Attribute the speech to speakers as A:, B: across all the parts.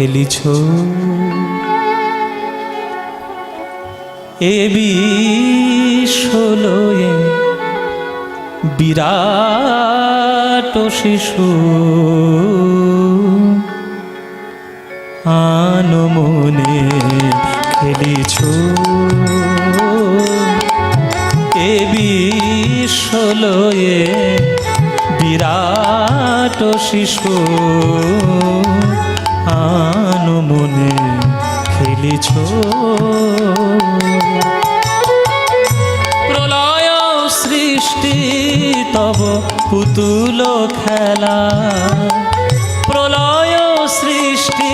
A: খেলিছ? এ বিশ্বলয়ে বিরাট শিশু। আনমনে খেলিছ? এ বিশ্বলয়ে বিরাট শিশু। আনমনে খেলিছ। প্রলয় সৃষ্টি তব পুতুল খেলা। প্রলয় সৃষ্টি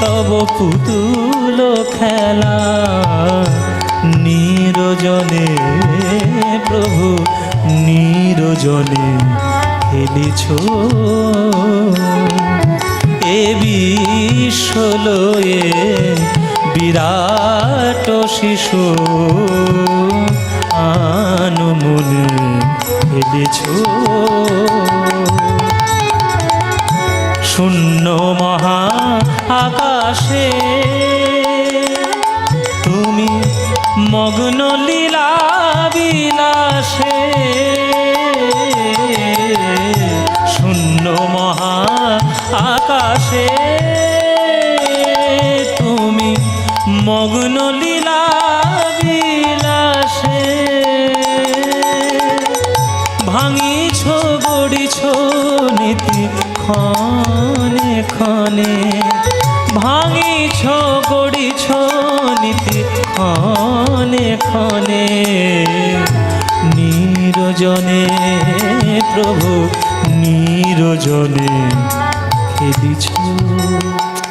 A: তব পুতুল খেলা। নিরজনে প্রভু, নিরজনে খেলিছ। এ বিশ্বলয়ে বিরাট শিশু আনমনে খেলেছ শূন্য মহা আকাশে তুমি মগ্ন আকাশে তুমি মগ্ন লীলা বিলাসে ভাঙিছ গড়িছ নীতি ক্ষণে ক্ষণে। ভাঙিছ গড়িছ নীতি ক্ষণে ক্ষণে। নিরজনে প্রভু, নিরজনে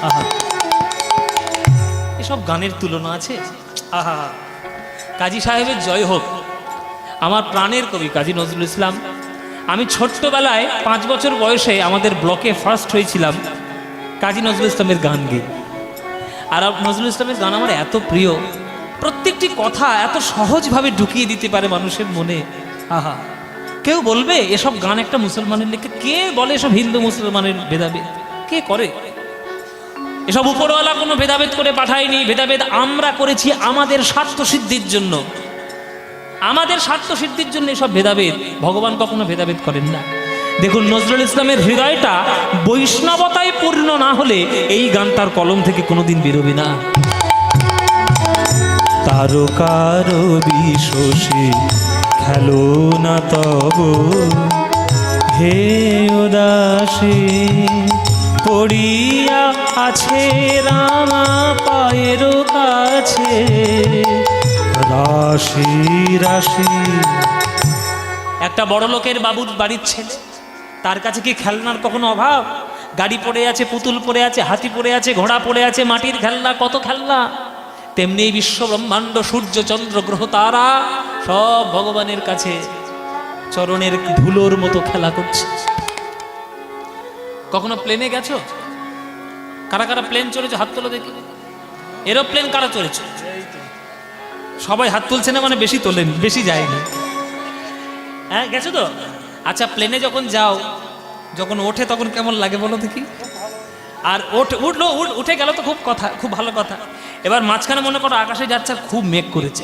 A: আহা। এসব গানের তুলনা আছে? আহা। কাজী সাহেবের জয় হোক। আমার প্রাণের কবি কাজী নজরুল ইসলাম। আমি ছোট্টবেলায় পাঁচ বছর বয়সে আমাদের ব্লকে ফার্স্ট হয়েছিলাম। কাজী নজরুল ইসলামের গান গেয়ে। আর নজরুল ইসলামের গান আমার এত প্রিয়। প্রত্যেকটি কথা এত সহজভাবে ঢুকিয়ে দিতে পারে মানুষের মনে। আহা। কেউ বলবে, এসব গান একটা মুসলমানের লেখা। কে বলে এসব হিন্দু মুসলমানের ভেদাভেদ? কে করে? এসব উপরওয়ালা কোনো ভেদাভেদ করে পাঠায়নি। ভেদাভেদ আমরা করেছি আমাদের স্বার্থ সিদ্ধির জন্য। আমাদের স্বার্থ সিদ্ধির জন্য এসব ভেদাভেদ। ভগবান কখনো ভেদাভেদ করেন না। দেখুন, নজরুল ইসলামের হৃদয়টা বৈষ্ণবতায় পূর্ণ না হলে এই গান তার কলম থেকে কোনোদিন বেরোবে না। তারকার বিশ্বসে খেলো না তব, হে উদাসী পড়িয়া আছে রামা পায়ের কাছে। রাশি রাশি। একটা বড় লোকের বাবুর বাড়ির ছেলে তার কাছে কি খেলনার কখনো অভাব? গাড়ি পড়ে আছে পুতুল পড়ে আছে হাতি পড়ে আছে ঘোড়া পড়ে আছে মাটির খেলনা কত খেলনা? তেমনি বিশ্ব ব্রহ্মাণ্ড সূর্য চন্দ্র গ্রহ তারা সব ভগবানের কাছে চরণের ধুলোর মতো খেলা করছে। কখনো প্লেনে গেছো? কারা কারা প্লেন চড়েছো, হাত তোলো দেখি। এরোপ্লেন কারা চড়েছো? সবাই হাত তুলছে না মানে বেশি তোলেন, বেশি যায়নি। হ্যাঁ গেছো তো? আচ্ছা প্লেনে যখন যাও, যখন ওঠে তখন কেমন লাগে বলো দেখি? আর ওঠে, উঠল, উঠ- গেল তো খুব কথা, খুব ভালো কথা। এবার মাঝখানে মনে করো আকাশে যাচ্ছে, খুব মেঘ করেছে।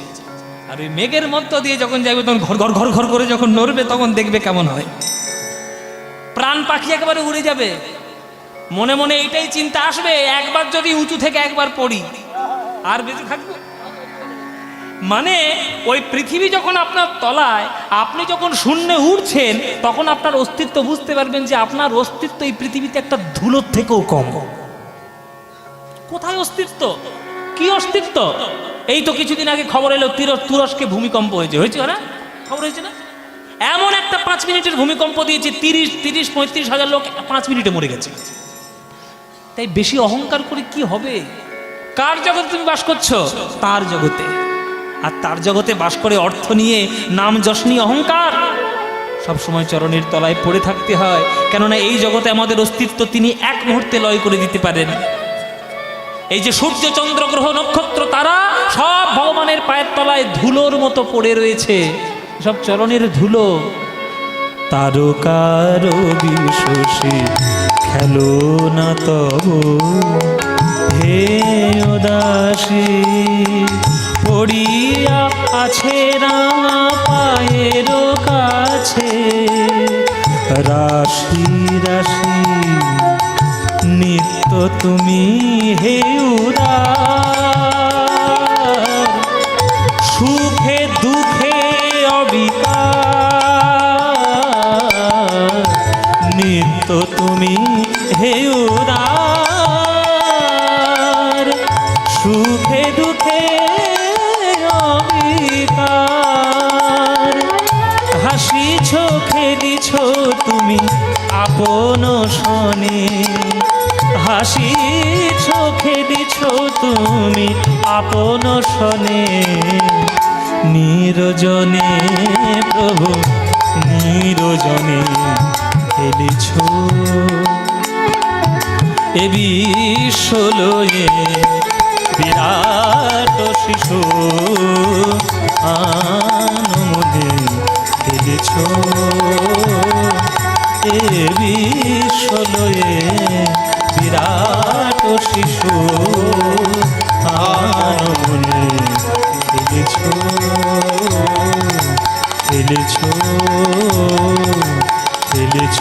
A: আর ওই মেঘের মধ্য দিয়ে যখন যাবে তখন ঘর ঘর ঘর ঘর করে যখন নড়বে, তখন দেখবে কেমন হয়। প্রাণ পাখি একেবারে উড়ে যাবে। মনে মনে এইটাই চিন্তা আসবে, একবার যদি উঁচু থেকে একবার পড়ি, আর বেঁচে থাকব। মানে ওই পৃথিবী যখন আপনার তলায়, আপনি যখন শূন্যে উঠছেন তখন আপনার অস্তিত্ব বুঝতে পারবেন যে আপনার অস্তিত্ব এই পৃথিবীতে একটা ধুলোর থেকেও কম। কোথায় অস্তিত্ব? কি অস্তিত্ব? এই তো কিছুদিন আগে খবর এলো তির- তুরস্কে ভূমিকম্প হয়েছে। হয়েছে না? খবর হয়েছে না? এমন একটা পাঁচ মিনিটের ভূমিকম্প দিয়েছে, তিরিশ তিরিশ, পঁয়ত্রিশ হাজার লোক পাঁচ মিনিটে মরে গেছে। তাই বেশি অহংকার করে কি হবে? কার জগতে তুমি বাস করছ? তার জগতে। আর তার জগতে বাস করে অর্থ নিয়ে, নাম যশ নিয়ে অহংকার। সবসময় চরণের তলায় পড়ে থাকতে হয়। কেননা এই জগতে আমাদের অস্তিত্ব তিনি এক মুহূর্তে লয় করে দিতে পারেন। এই যে সূর্য, চন্দ্র, গ্রহ, নক্ষত্র, তারা সব ভগবানের পায়ের তলায় ধুলোর মতো পড়ে রয়েছে। সব চরণের ধুলো। তারকার বিশ্বসী খেলো না তব। হে উদাসী, পড়িয়া আছে রাঙা পায়ের কাছে। রাশি রাশি, নিত্য তুমি হে সুখে দুঃখে অবিকার হাসি চোখে দিছ তুমি আপন শনে। হাসি চোখে দিছ তুমি আপন শনে। নিরজনে প্রভু, নিরজনে খেলেছ। এ বিশ্বলয়ে বিরাট শিশু আনমনে খেলেছ এ বিশ্বলয়ে বিরাট শিশু আনমনে খেলেছ খেলেছ খেলেছ